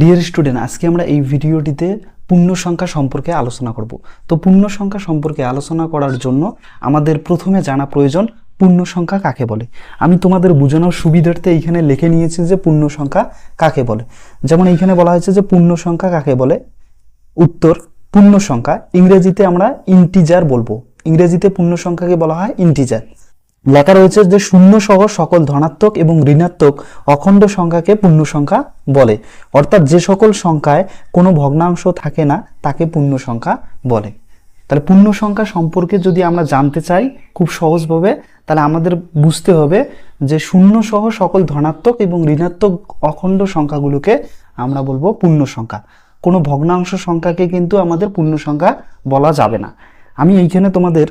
Dear student আজকে আমরা এই ভিডিওটিতে পূর্ণ সংখ্যা সম্পর্কে আলোচনা করব। তো পূর্ণ সংখ্যা সম্পর্কে আলোচনা করার জন্য আমাদের প্রথমে জানা প্রয়োজন, পূর্ণ সংখ্যা কাকে বলে? আমি তোমাদের বোঝানোর সুবিধার্থে এইখানে লিখে নিয়েছি যে পূর্ণ সংখ্যা কাকে বলে। যেমন এইখানে বলা হয়েছে যে পূর্ণ সংখ্যা কাকে বলে? উত্তর, পূর্ণ সংখ্যা। ইংরেজিতে আমরা ইন্টিজার বলব। ইংরেজিতে পূর্ণ সংখ্যাকে বলা হয় ইন্টিজার লেখা রয়েছে যে শূন্য সহ সকল ধনাত্মক এবং ঋণাত্মক অখণ্ড সংখ্যাকে পূর্ণ সংখ্যা বলে। অর্থাৎ যে সকল সংখ্যায় কোনো ভগ্নাংশ থাকে না, তাকে পূর্ণ সংখ্যা বলে। তাহলে পূর্ণ সংখ্যা সম্পর্কে যদি আমরা জানতে চাই খুব সহজভাবে, তাহলে আমাদের বুঝতে হবে যে শূন্য সহ সকল ধনাত্মক এবং ঋণাত্মক অখণ্ড সংখ্যাগুলোকে আমরা বলব পূর্ণ সংখ্যা। কোনো ভগ্নাংশ সংখ্যাকে কিন্তু আমাদের পূর্ণ সংখ্যা বলা যাবে না। আমি এইখানে তোমাদের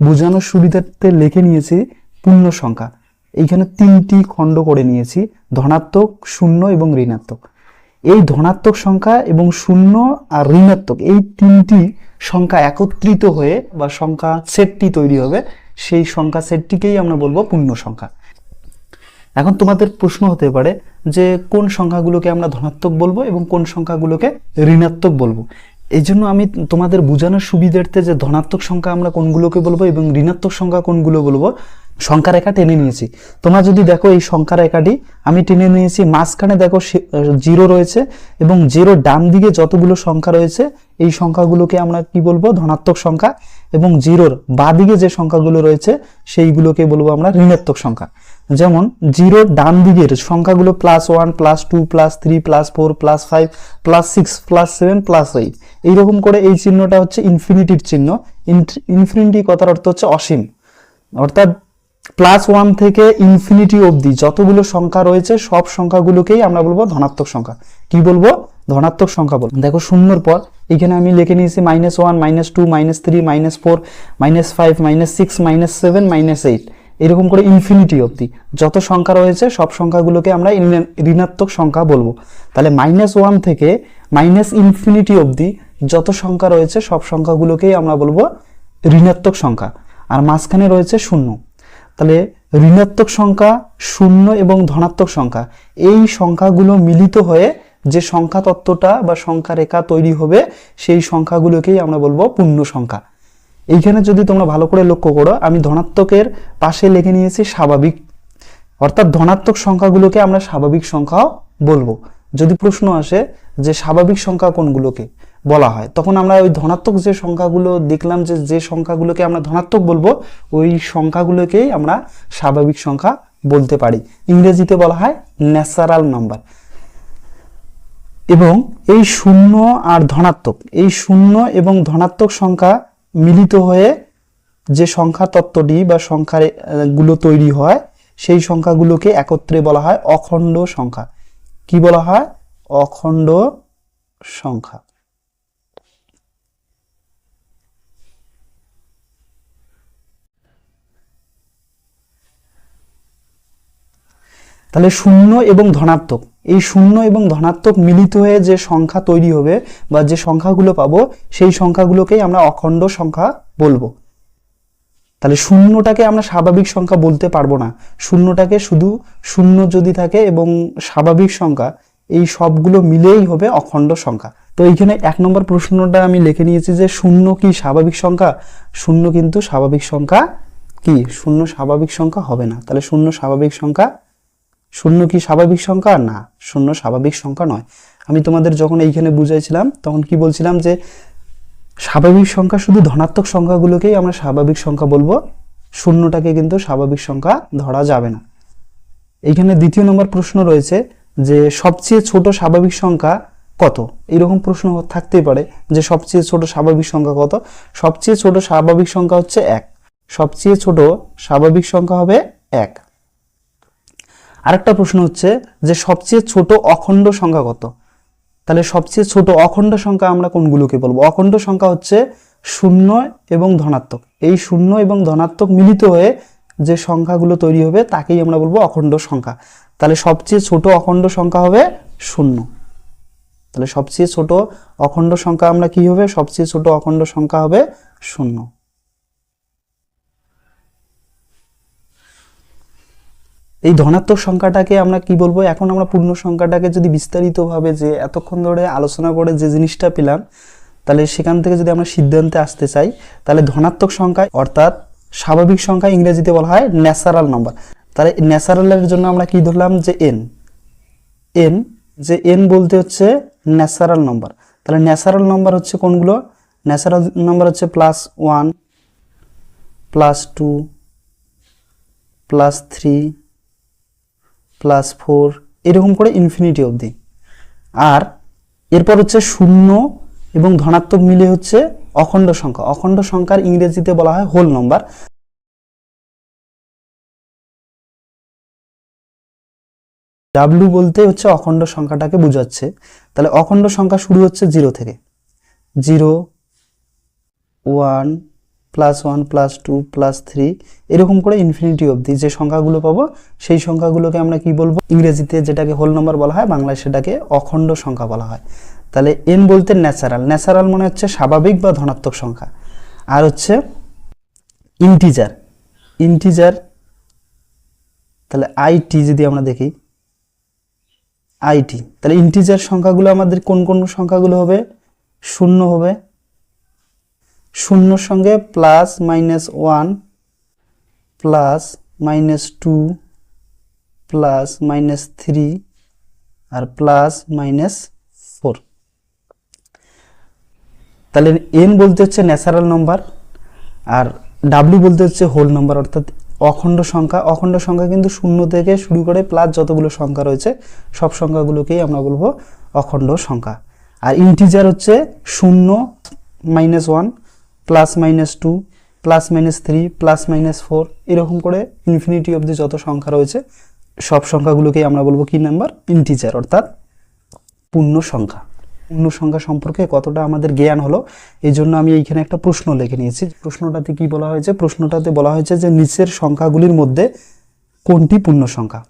বোঝানোর সুবিধার্থে লিখে নিয়েছি পূর্ণ সংখ্যা। এইখানে তিনটি খণ্ড করে নিয়েছি, ধনাত্মক, শূন্য এবং ঋণাত্মক। এই ধনাত্মক সংখ্যা এবং শূন্য আর ঋণাত্মক, এই তিনটি সংখ্যা একত্রিত হয়ে বা সংখ্যা সেটটি তৈরি হবে, সেই সংখ্যা সেটটিকেই আমরা বলব পূর্ণ সংখ্যা। এখন তোমাদের প্রশ্ন হতে পারে যে কোন সংখ্যাগুলোকে আমরা ধনাত্মক বলব এবং কোন সংখ্যাগুলোকে ঋণাত্মক বলব? এই জন্য আমি তোমাদের বোঝানোর সুবিধার্থে যে ধনাত্মক সংখ্যা আমরা কোনগুলোকে বলব এবং ঋণাত্মক সংখ্যা কোনগুলো বলব সংখ্যা রেখা টেনে নিয়েছি। তোমরা যদি দেখো এই সংখ্যা রেখাটি, আমি টেনে নিয়েছি, মাঝখানে দেখো জিরো রয়েছে এবং জিরো ডান দিকে যতগুলো সংখ্যা রয়েছে, এই সংখ্যাগুলোকে আমরা কি বলব? ধনাত্মক সংখ্যা এবং জিরোর বা দিকে যে সংখ্যাগুলো রয়েছে, সেইগুলোকে বলব আমরা ঋণাত্মক সংখ্যা। যেমন জিরোর ডান দিকের সংখ্যাগুলো plus one plus two plus three plus four plus five plus six plus seven plus eight এইরকম করে এই চিহ্নটা হচ্ছে ইনফিনিটির চিহ্ন। ইনফিনিটি কথার অর্থ হচ্ছে অসীম। অর্থাৎ প্লাস ওয়ান থেকে ইনফিনিটি অবধি যতগুলো সংখ্যা রয়েছে, সব সংখ্যাগুলোকেই আমরা বলব ধনাত্মক সংখ্যা। কি বলব? ধনাত্মক সংখ্যা বলব দেখো শূন্যর পর, এখানে আমি লিখে নিয়েছি minus one minus two minus three minus four minus five minus six minus seven minus eight এরকম করে ইনফিনিটি অবধি। যত সংখ্যা রয়েছে, সব সংখ্যাগুলোকে আমরা ঋণাত্মক সংখ্যা বলব। তাহলে মাইনাস ওয়ান থেকে মাইনাস ইনফিনিটি অবধি যত সংখ্যা রয়েছে, সব সংখ্যাগুলোকেই আমরা বলব ঋণাত্মক সংখ্যা। আর মাঝখানে রয়েছে শূন্য। তাহলে ঋণাত্মক সংখ্যা, শূন্য এবং ধনাত্মক সংখ্যা, এই সংখ্যাগুলো মিলিত হয়ে যে সংখ্যা তত্ত্বটা বা সংখ্যা রেখা তৈরি হবে, সেই সংখ্যাগুলোকেই আমরা বলব পূর্ণ সংখ্যা। এইখানে যদি তোমরা ভালো করে লক্ষ্য করো, আমি ধনাত্মকের পাশে লিখে নিয়েছি স্বাভাবিক। অর্থাৎ ধনাত্মক সংখ্যাগুলোকে আমরা স্বাভাবিক সংখ্যাও বলব। যদি প্রশ্ন আসে যে স্বাভাবিক সংখ্যা কোনগুলোকে বলা হয়, তখন আমরা ওই ধনাত্মক যে সংখ্যাগুলো দেখলাম যে যে সংখ্যাগুলোকে আমরা ধনাত্মক বলব, ওই সংখ্যাগুলোকেই আমরা স্বাভাবিক সংখ্যা বলতে পারি। ইংরেজিতে বলা হয় ন্যাচারাল নাম্বার। এবং এই শূন্য আর ধনাত্মক, এই শূন্য এবং ধনাত্মক সংখ্যা মিলিত হয়ে যে সংখ্যা তত্ত্বটি বা সংখ্যা গুলো তৈরি হয়, সেই সংখ্যাগুলোকে একত্রে বলা হয় অখণ্ড সংখ্যা। কি বলা হয়? অখণ্ড সংখ্যা। তাহলে শূন্য এবং ধনাত্মক। এই শূন্য এবং ধনাত্মক মিলিত হয়ে যে সংখ্যা তৈরি হবে বা যে সংখ্যাগুলো পাবো, সেই সংখ্যাগুলোকেই আমরা অখণ্ড সংখ্যা বলব। তাহলে শূন্যটাকে আমরা স্বাভাবিক সংখ্যা বলতে পারব না। শূন্যটাকে শুধু শূন্য যদি থাকে এবং স্বাভাবিক সংখ্যা, এই সবগুলো মিলেই হবে অখণ্ড সংখ্যা। তো এইখানে এক নম্বর প্রশ্নটা আমি লিখে নিয়েছি যে শূন্য কি স্বাভাবিক সংখ্যা? শূন্য কিন্তু স্বাভাবিক সংখ্যা কি? শূন্য স্বাভাবিক সংখ্যা হবে না। তাহলে শূন্য স্বাভাবিক সংখ্যা শূন্য কি স্বাভাবিক সংখ্যা? না, শূন্য স্বাভাবিক সংখ্যা নয়। আমি তোমাদের যখন এইখানে বুঝাইছিলাম, তখন কি বলছিলাম যে স্বাভাবিক সংখ্যা শুধু ধনাত্মক সংখ্যাগুলোকেই আমরা স্বাভাবিক সংখ্যা বলব, শূন্যটাকে কিন্তু স্বাভাবিক সংখ্যা ধরা যাবে না। এইখানে দ্বিতীয় নম্বর প্রশ্ন রয়েছে যে সবচেয়ে ছোট স্বাভাবিক সংখ্যা কত? এইরকম প্রশ্ন থাকতেই পারে যে সবচেয়ে ছোট স্বাভাবিক সংখ্যা কত? সবচেয়ে ছোট স্বাভাবিক সংখ্যা হচ্ছে এক। সবচেয়ে ছোট স্বাভাবিক সংখ্যা হবে এক। আরেকটা প্রশ্ন হচ্ছে যে সবচেয়ে ছোট অখণ্ড সংখ্যা কত? তাহলে সবচেয়ে ছোট অখণ্ড সংখ্যা আমরা কোনগুলোকে বলব? অখণ্ড সংখ্যা হচ্ছে শূন্য এবং ধনাত্মক। এই শূন্য এবং ধনাত্মক মিলিত হয়ে যে সংখ্যাগুলো তৈরি হবে, তাকেই আমরা বলব অখণ্ড সংখ্যা। তাহলে সবচেয়ে ছোট অখণ্ড সংখ্যা হবে শূন্য। তাহলে সবচেয়ে ছোট অখণ্ড সংখ্যা আমরা কি হবে? সবচেয়ে ছোট অখণ্ড সংখ্যা হবে শূন্য। এই ধনাত্মক সংখ্যাটাকে আমরা কি বলব? এখন আমরা পূর্ণ সংখ্যাটাকে যদি বিস্তারিতভাবে যে এতক্ষণ ধরে আলোচনা করে যে জিনিসটা পেলাম, তাহলে সেখান থেকে যদি আমরা সিদ্ধান্তে আসতে চাই, তাহলে ধনাত্মক সংখ্যা অর্থাৎ স্বাভাবিক সংখ্যা ইংরেজিতে বলা হয় ন্যাচারাল নাম্বার। তাহলে ন্যাচারালের জন্য আমরা কি ধরলাম? যে এন এন যে এন বলতে হচ্ছে ন্যাচারাল নাম্বার। তাহলে ন্যাচারাল নাম্বার হচ্ছে কোনগুলো? ন্যাচারাল নাম্বার হচ্ছে plus one, plus two, plus three plus four এরকম করে ইনফিনিটি অবধি। আর এরপর হচ্ছে শূন্য এবং ধনাত্মক মিলে হচ্ছে অখণ্ড সংখ্যা। অখণ্ড সংখ্যার ইংরেজিতে বলা হয় হোল নম্বর ডাব্লু বলতে হচ্ছে অখণ্ড সংখ্যাটাকে বোঝাচ্ছে। তাহলে অখণ্ড সংখ্যা শুরু হচ্ছে জিরো থেকে। Zero one plus one plus two plus three এরকম করে ইনফিনিটি অবধি যে সংখ্যাগুলো পাবো, সেই সংখ্যাগুলোকে আমরা কি বলব? ইংরেজিতে যেটাকে হোল নম্বর বলা হয়, বাংলায় সেটাকে অখণ্ড সংখ্যা বলা হয়। তাহলে এন বলতে ন্যাচারাল ন্যাচারাল মানে হচ্ছে স্বাভাবিক বা ধনাত্মক সংখ্যা। আর হচ্ছে ইন্টিজার ইন্টিজার তাহলে আইটি যদি আমরা দেখি আইটি তাহলে ইন্টিজার সংখ্যাগুলো আমাদের কোন কোন সংখ্যাগুলো হবে? শূন্য হবে। শূন্যর সঙ্গে plus minus one plus minus two plus minus three আর প্লাস মাইনাস ফোর তাহলে এন বলতে হচ্ছে ন্যাচারাল নম্বর আর ডাব্লিউ বলতে হচ্ছে হোল নম্বর অর্থাৎ অখণ্ড সংখ্যা। অখণ্ড সংখ্যা কিন্তু শূন্য থেকে শুরু করে প্লাস যতগুলো সংখ্যা রয়েছে, সব সংখ্যাগুলোকেই আমরা বলব অখণ্ড সংখ্যা। আর ইন্টিজার হচ্ছে শূন্য minus one plus minus two plus minus three plus minus four এরকম করে ইনফিনিটি অবধি যত সংখ্যা রয়েছে, সব সংখ্যাগুলোকেই আমরা বলব কি নাম্বার ইন্টিজার অর্থাৎ পূর্ণ সংখ্যা। পূর্ণ সংখ্যা সম্পর্কে কতটা আমাদের জ্ঞান হলো এই জন্য আমি এইখানে একটা প্রশ্ন লিখে নিয়েছি। প্রশ্নটাতে কি বলা হয়েছে? প্রশ্নটাতে বলা হয়েছে যে নিচের সংখ্যাগুলির মধ্যে কোনটি পূর্ণ সংখ্যা?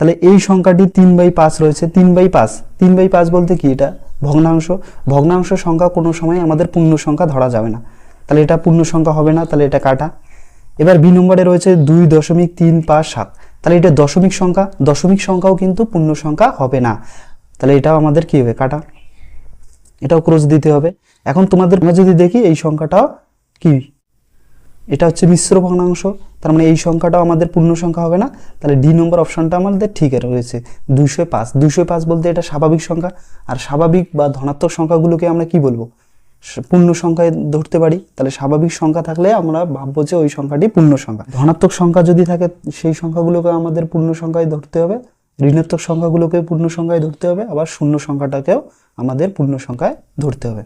তাহলে এই সংখ্যাটি তিন বাই পাঁচ রয়েছে। তিন বাই পাঁচ। তিন বাই পাঁচ বলতে কি এটা? ভগ্নাংশ। ভগ্নাংশ সংখ্যা কোনো সময় আমাদের পূর্ণ সংখ্যা ধরা যাবে না। তাহলে এটা পূর্ণ সংখ্যা হবে না, তাহলে এটা কাটা। এবার বি নম্বরে রয়েছে দুই দশমিক তিন পাঁচ সাত। তাহলে এটা দশমিক সংখ্যা, দশমিক সংখ্যাও কিন্তু পূর্ণ সংখ্যা হবে না। তাহলে এটাও আমাদের কি হবে? কাটা। এটাও ক্রস দিতে হবে। এখন তোমাদের আমরা যদি দেখি এই সংখ্যাটাও কি? এটা হচ্ছে মিশ্র ভগ্নাংশ। তার মানে এই সংখ্যাটাও আমাদের পূর্ণ সংখ্যা হবে না। তাহলে ডি নম্বর অপশনটা আমাদের ঠিক রয়েছে। দুইশো পাঁচ। দুইশো পাঁচ বলতে এটা স্বাভাবিক সংখ্যা। আর স্বাভাবিক বা ধনাত্মক সংখ্যাগুলোকে আমরা কি বলব? পূর্ণ সংখ্যায় ধরতে পারি, তাহলে স্বাভাবিক সংখ্যা থাকলে আমরা ভাববো যে ওই সংখ্যাটি পূর্ণ সংখ্যা। ধনাত্মক সংখ্যা যদি থাকে, সেই সংখ্যাগুলোকে আমাদের পূর্ণ সংখ্যায় ধরতে হবে। ঋণাত্মক সংখ্যাগুলোকে পূর্ণ সংখ্যায় ধরতে হবে, আবার শূন্য সংখ্যাটাকেও আমাদের পূর্ণ সংখ্যায় ধরতে হবে।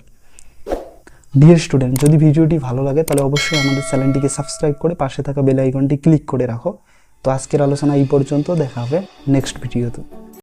ডিয়ার স্টুডেন্ট যদি ভিডিওটি ভালো লাগে, তাহলে অবশ্যই আমাদের চ্যানেলটিকে সাবস্ক্রাইব করে পাশে থাকা বেল আইকনটি ক্লিক করে রাখো। তো আজকের আলোচনা এই পর্যন্ত, দেখা হবে নেক্সট ভিডিওতে